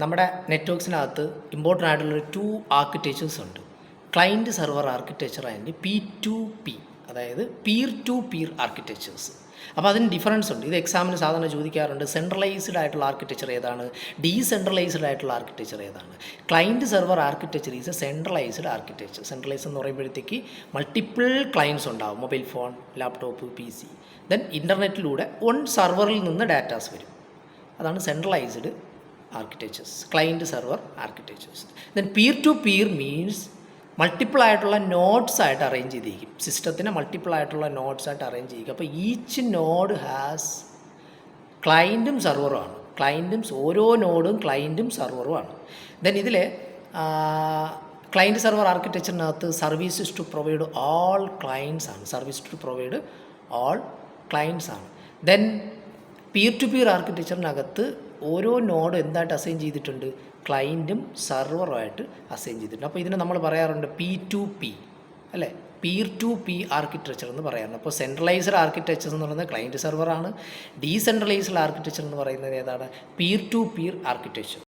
നമ്മുടെ നെറ്റ്വർക്സിനകത്ത് ഇമ്പോർട്ടന്റ് ആയിട്ടുള്ള two architectures ഉണ്ട്. Client server architecture and P to P അതായത് പീർ ടു പീർ ആർക്കിടെക്ചേഴ്സ് അപ്പോൾ അതിന് ഡിഫറൻസ് ഉണ്ട്. ഇത് എക്സാമിന് സാധാരണ ചോദിക്കാറുണ്ട് സെൻട്രലൈസ്ഡ് ആയിട്ടുള്ള ആർക്കിടെക്ചർ ഏതാണ്? ഡീസെൻട്രലൈസ്ഡ് ആയിട്ടുള്ള ആർക്കിടെക്ചർ ഏതാണ്? Client server architecture is a centralised architecture centralise എന്ന് പറയുമ്പോഴത്തേക്ക് മൾട്ടിപ്പിൾ ക്ലയൻസ് ഉണ്ടാവും. Mobile phone laptop P C then ഇന്റർനെറ്റിലൂടെ one സെർവറിൽ നിന്ന് ഡാറ്റാസ് വരും. അതാണ് centralised architectures client server architectures then peer to peer means multiple ആയിട്ടുള്ള നോട്ട്സ് ആയിട്ട് അറേഞ്ച് ചെയ്തിരിക്കും. സിസ്റ്റത്തിനെ മൾട്ടിപ്പിൾ ആയിട്ടുള്ള നോട്ട്സ് ആയിട്ട് അറേഞ്ച് ചെയ്യിക്കും അപ്പോൾ ഈച്ച് നോഡ് ഹാസ് ക്ലയന്റും സെർവറുമാണ് ക്ലയന്റും ഓരോ നോഡും ക്ലയന്റും സെർവറുമാണ് ദെൻ ഇതിൽ client server ആർക്കിടെക്ചറിനകത്ത് services to provide all clients ആണ്. Service to provide all clients ആണ്. ദെൻ പീർ ടു പീർ ആർക്കിടെക്ചറിനകത്ത് ഓരോ നോഡ് എന്തായിട്ട് അസൈൻ ചെയ്തിട്ടുണ്ട്? ക്ലയന്റും സെർവറുമായിട്ട് അസൈൻ ചെയ്തിട്ടുണ്ട്. അപ്പോൾ ഇതിനെ നമ്മൾ പറയാറുണ്ട് പി ടു പി അല്ലേ? പീർ ടു പി ആർക്കിടെക്ചർ എന്ന് പറയാറുണ്ട്. അപ്പോൾ സെൻട്രലൈസ്ഡ് ആർക്കിടെക്ചർ എന്ന് പറയുന്നത് ക്ലയന്റ് സെർവറാണ് ഡീസെൻട്രലൈസ്ഡ് ആർക്കിടെക്ചർ എന്ന് പറയുന്നത് ഏതാണ്? പീർ ടു പീർ ആർക്കിടെക്ചർ